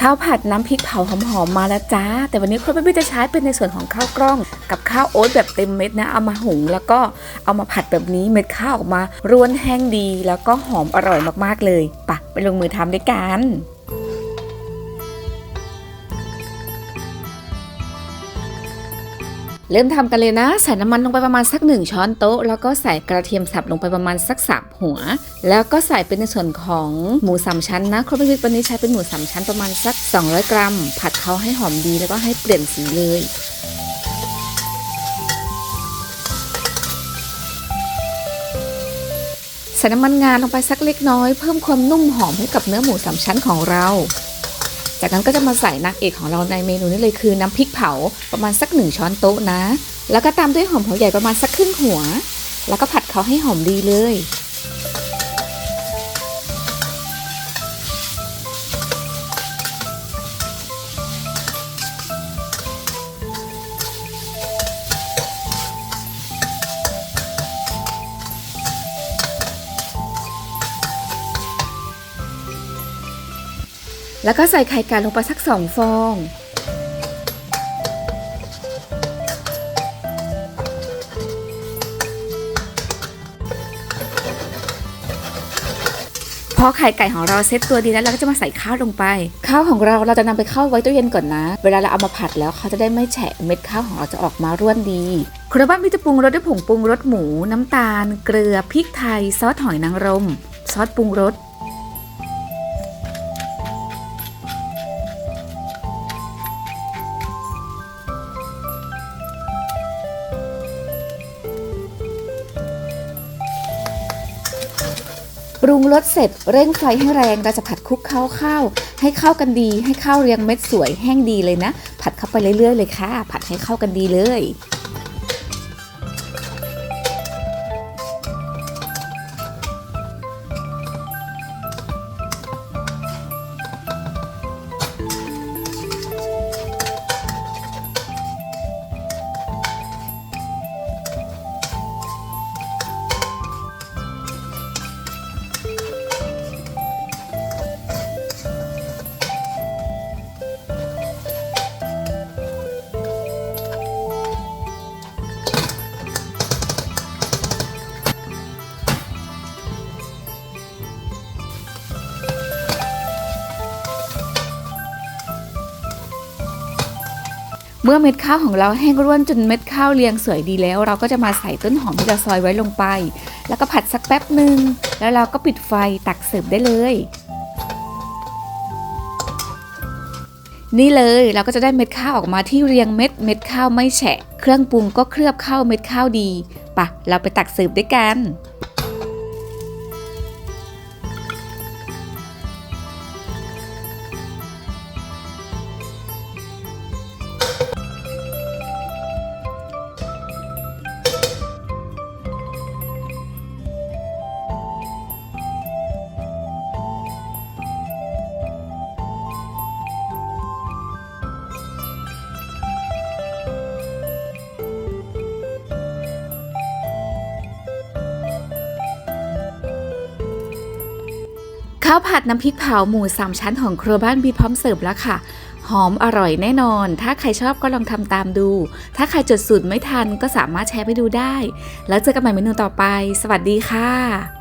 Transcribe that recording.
ข้าวผัดน้ำพริกเผาหอมๆมาแล้วจ้า แต่วันนี้ครัวป้าบี้จะใช้เป็นในส่วนของข้าวกล้อง กับข้าวโอ๊ตแบบเต็มเม็ดนะ เอามาหุงแล้วก็เอามาผัดแบบนี้เม็ดข้าวออกมาร่วนแห้งดี แล้วก็หอมอร่อยมากๆเลยปะไปลงมือทำด้วยกัน เริ่มทำกันเลยนะ ใส่น้ำมันลงไปประมาณสักหนึ่งช้อนโต๊ะ แล้วก็ใส่กระเทียมสับลงไปประมาณสักสับหัว แล้วก็ใส่เป็นในส่วนของหมูสามชั้นนะครบวิทวันนี้ใช้เป็นหมูสามชั้นประมาณสัก 200 กรัม ผัดเขาให้หอมดีแล้วก็ให้เปลี่ยนสีเลยใส่น้ำมันงาลงไปสักเล็กน้อย เพิ่มความนุ่มหอมให้กับเนื้อหมูสามชั้นของเรา จากนั้นก็จะมาใส่นางเอกของเราในเมนูนี้เลยคือน้ำพริกเผาประมาณสักหนึ่งช้อนโต๊ะนะ แล้วก็ตามด้วยหอมหัวใหญ่ประมาณสักครึ่งหัว แล้วก็ผัดเขาให้หอมดีเลย แล้วก็ใส่ไข่ไก่ลงไปสักสองฟอง พอไข่ไก่ของเราเซ็ตตัวดีแล้วเราก็จะมาใส่ข้าวลงไป ข้าวของเราเราจะนำไปเข้าไว้ตู้เย็นก่อนนะ เวลาเราเอามาผัดแล้วเขาจะได้ไม่แฉะเม็ดข้าวของเราจะออกมาร่วนดีครัวบ้านพี่จะปรุงรสด้วยผงปรุงรสหมู น้ำตาล เกลือพริกไทย ซอสหอยนางรม ซอสปรุงรส รุงรสเสร็จเร่งไฟให้แรงเราจะผัดคลุกเข้าข้าวให้เข้ากันดี ให้ข้าวเรียงเม็ดสวยแห้งดีเลยนะ ผัดเข้าไปเรื่อยๆเลยค่ะ ผัดให้เข้ากันดีเลย มื่อเม็ดข้าวของเราแห้งร่วนจนเม็ดข้าวเรียงสวยดีแล้ว เราก็จะมาใส่ต้นหอมที่เราซอยไว้ลงไป แล้วก็ผัดสักแป๊บหนึ่งแล้วเราก็ปิดไฟตักเสิร์ฟได้เลย นี่เลยเราก็จะได้เม็ดข้าวออกมาที่เรียงเม็ดเม็ดข้าวไม่แฉะ เครื่องปรุงก็เคลือบข้าวเม็ดข้าวดีปะเราไปตักเสิร์ฟด้วยกัน ข้าวผัดน้ำพริกเผาหมูสามชั้นของครัวบ้านบีพร้อมเสิร์ฟแล้วค่ะ หอมอร่อยแน่นอน ถ้าใครชอบก็ลองทำตามดู ถ้าใครจดสูตรไม่ทันก็สามารถแชร์ไปดูได้ แล้วเจอกันใหม่เมนูต่อไป สวัสดีค่ะ